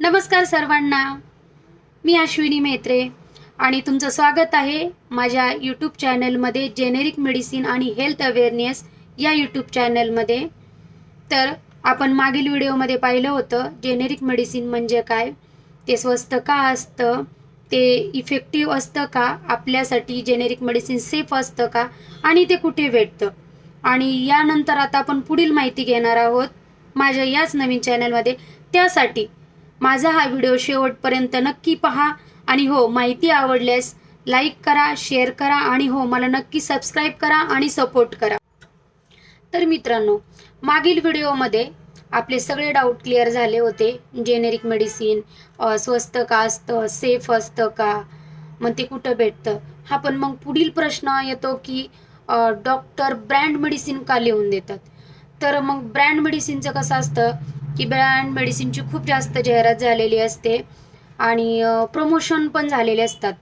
नमस्कार सर्वांना. मी अश्विनी मेत्रे आणि तुमचं स्वागत आहे माझ्या यूट्यूब चॅनलमध्ये जेनेरिक मेडिसिन आणि हेल्थ अवेअरनेस या यूट्यूब चॅनलमध्ये तर आपण मागील व्हिडिओमध्ये पाहिलं होतं जेनेरिक मेडिसिन म्हणजे काय? ते स्वस्त का असतं? ते इफेक्टिव्ह असतं का? आपल्यासाठी जेनेरिक मेडिसिन सेफ असतं का? आणि ते कुठे भेटतं? आणि यानंतर आता आपण पुढील माहिती घेणार आहोत माझ्या याच नवीन चॅनलमध्ये त्यासाठी माझा हा व्हिडिओ शेवटपर्यंत नक्की पहा आणि हो माहिती आवडल्यास लाईक करा शेअर करा आणि हो मला नक्की सबस्क्राईब करा आणि सपोर्ट करा. तर मित्रांनो मागील व्हिडिओमध्ये आपले सगळे डाऊट क्लिअर झाले होते. जेनेरिक मेडिसिन स्वस्त का असतं सेफ असतं का मग ते कुठं भेटतं? हा पण मग पुढील प्रश्न येतो की डॉक्टर ब्रँड मेडिसिन का लिहून देतात? तर मग ब्रँड मेडिसिनचं कसं असतं? की ब्रँड मेडिसिनची खूप जास्त जाहिरात झालेली असते आणि प्रमोशन पण झालेले असतात.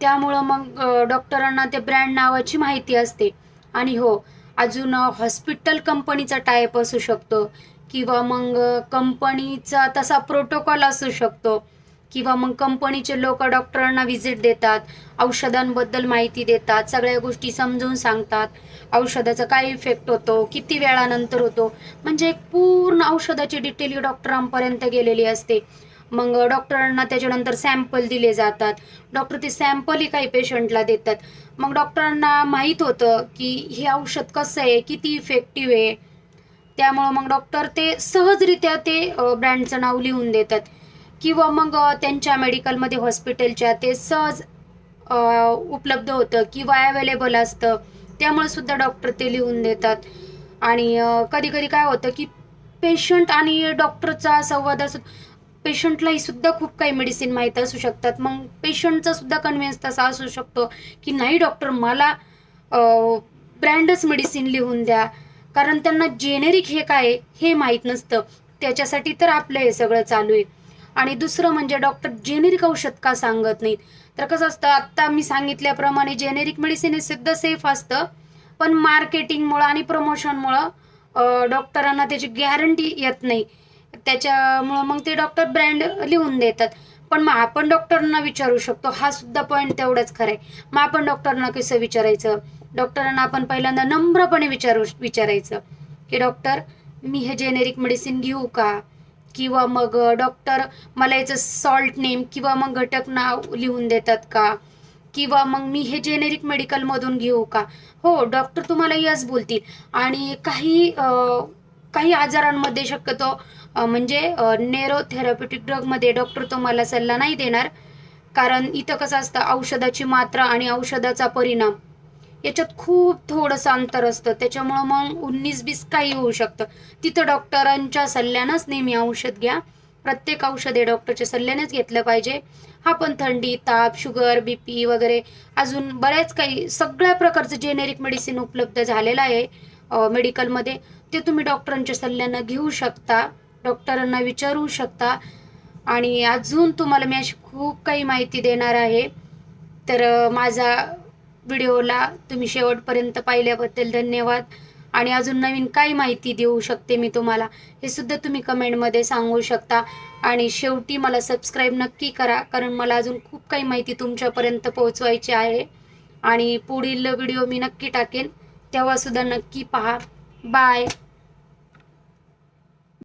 त्यामुळं मग डॉक्टरांना ते ब्रँड नावाची माहिती असते. आणि हो अजून हॉस्पिटल कंपनीचा टाईप असू शकतो किंवा मग कंपनीचा तसा प्रोटोकॉल असू शकतो. किंवा मग कंपनीचे लोक डॉक्टरांना व्हिजिट देतात औषधांबद्दल माहिती देतात सगळ्या गोष्टी समजून सांगतात. औषधाचा काय इफेक्ट होतो किती वेळानंतर होतो? म्हणजे एक पूर्ण औषधाची डिटेल डॉक्टरांपर्यंत गेलेली असते. मग डॉक्टरांना त्याच्यानंतर सॅम्पल दिले जातात. डॉक्टर ते सॅम्पलही काही पेशंटला देतात. मग डॉक्टरांना माहीत होतं की हे औषध कसं आहे किती इफेक्टिव्ह आहे. त्यामुळं मग डॉक्टर ते सहजरित्या ते ब्रँडचं नाव लिहून देतात. किंवा मग त्यांच्या मेडिकलमध्ये हॉस्पिटलच्या ते सहज उपलब्ध होतं किंवा अवेलेबल असतं. त्यामुळे सुद्धा डॉक्टर ते लिहून देतात. आणि कधी कधी काय होतं की पेशंट आणि डॉक्टरचा संवाद असो पेशंटलाही सुद्धा खूप काही मेडिसिन माहीत असू शकतात. मग पेशंटचा सुद्धा कन्व्हिन्स तसा असू शकतो की नाही डॉक्टर मला ब्रँडच मेडिसिन लिहून द्या. कारण त्यांना जेनेरिक हे काय हे माहीत नसतं. त्याच्यासाठी तर आपलं हे सगळं चालू आहे. आणि दुसरं म्हणजे डॉक्टर जेनेरिक औषध का सांगत नाहीत? तर कसं असतं आत्ता मी सांगितल्याप्रमाणे जेनेरिक मेडिसिन हे सुद्धा सेफ असतं पण मार्केटिंगमुळं आणि प्रमोशनमुळं डॉक्टरांना त्याची गॅरंटी येत नाही. त्याच्यामुळं मग ते डॉक्टर ब्रँड लिहून देतात. पण मग आपण डॉक्टरांना विचारू शकतो हा सुद्धा पॉईंट तेवढाच खरं आहे मग आपण डॉक्टरांना कसं विचारायचं? डॉक्टरांना आपण पहिल्यांदा नम्रपणे विचारू विचारायचं की डॉक्टर मी हे जेनेरिक मेडिसिन घेऊ का? किंवा मग डॉक्टर मला याचं सॉल्ट नेम किंवा मग घटक नाव लिहून देतात का? किंवा मग मी हे जेनेरिक मेडिकलमधून घेऊ का? हो डॉक्टर तुम्हाला यस बोलतील. आणि काही काही आजारांमध्ये शक्यतो म्हणजे नेरो ड्रगमध्ये डॉक्टर तुम्हाला सल्ला नाही देणार. कारण इथं कसं असतं औषधाची मात्रा आणि औषधाचा परिणाम याच्यात खूप थोडंसं अंतर असतं. त्याच्यामुळं मग उन्नीस बीस काही होऊ शकतं. तिथं डॉक्टरांच्या सल्ल्यानंच नेहमी औषध घ्या. प्रत्येक औषध हे डॉक्टरच्या सल्ल्यानेच घेतलं पाहिजे. हा पण थंडी ताप शुगर बीपी वगैरे अजून बऱ्याच काही सगळ्या प्रकारचं जेनेरिक मेडिसिन उपलब्ध झालेलं आहे मेडिकलमध्ये ते तुम्ही डॉक्टरांच्या सल्ल्यानं घेऊ शकता. डॉक्टरांना विचारू शकता. आणि अजून तुम्हाला मी अशी खूप काही माहिती देणार आहे. तर माझा व्हिडिओला तुम्ही शेवटपर्यंत पाहिल्याबद्दल धन्यवाद. आणि अजून नवीन काय माहिती देऊ शकते मी तुम्हाला हे सुद्धा तुम्ही कमेंटमध्ये सांगू शकता. आणि शेवटी मला सबस्क्राईब नक्की करा कारण मला अजून खूप काही माहिती तुमच्यापर्यंत पोहोचवायची आहे. आणि पुढील व्हिडिओ मी नक्की टाकेन तेव्हासुद्धा नक्की पहा. बाय